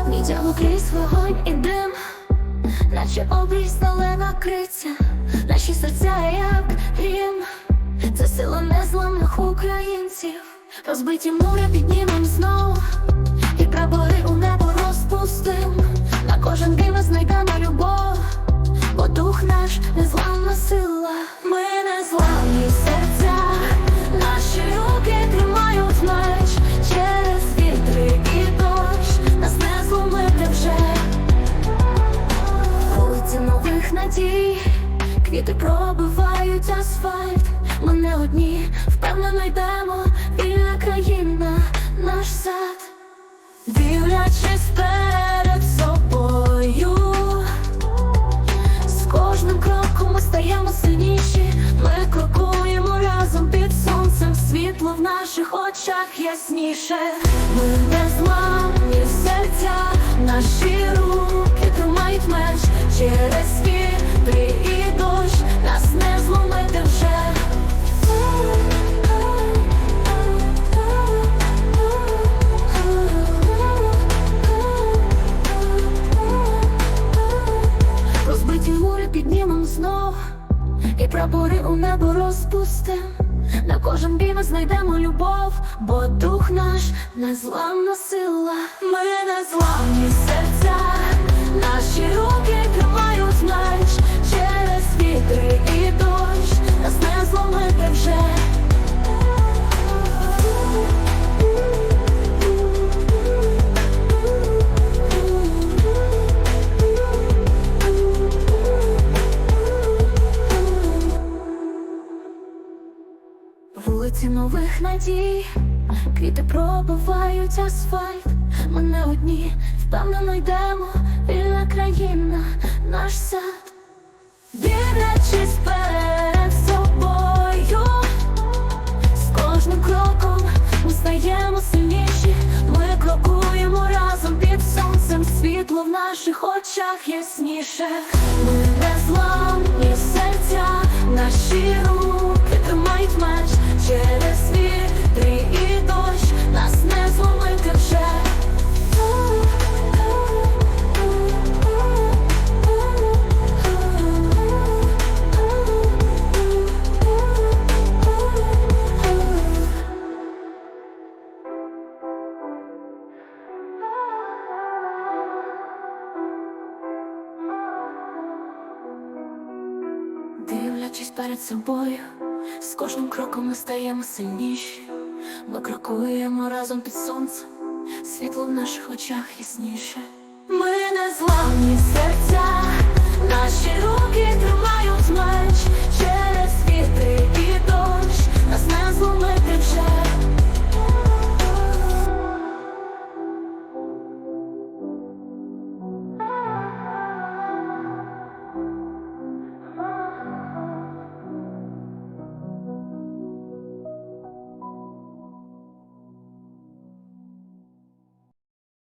Йдемо крізь вогонь і дим, наче обрій сталена криця, наші серця як грім, це сила незламних українців, розбиті мури піднімем знов, і прапори у небо розпустим, на кожен ми знайдемо любов, бо дух наш незламна сила, ми квіти пробивають асфальт. Ми не одні, впевнено йдемо, вільна країна, наш сад, дивлячись перед собою. З кожним кроком ми стаємо сильніші, ми крокуємо разом під сонцем, світло в наших очах ясніше. Ми незламні піднімем знов, і прапори у небо розпустим. На кожен бій ми знайдемо любов, бо дух наш незламна сила. Ми незламні серця, наші руки Вулиці нових надій, квіти пробивають асфальт. Ми не одні, впевнено йдемо, вільна країна, наш сад. Дивлячись перед собою, з кожним кроком ми стаємо сильніші, ми крокуємо разом під сонцем, світло в наших очах ясніше. Ми незламні серця, Дивлячись перед собою, з кожним кроком ми стаємо сильніші. Ми крокуємо разом під сонцем, світло в наших очах ясніше. Ми не зламні серця,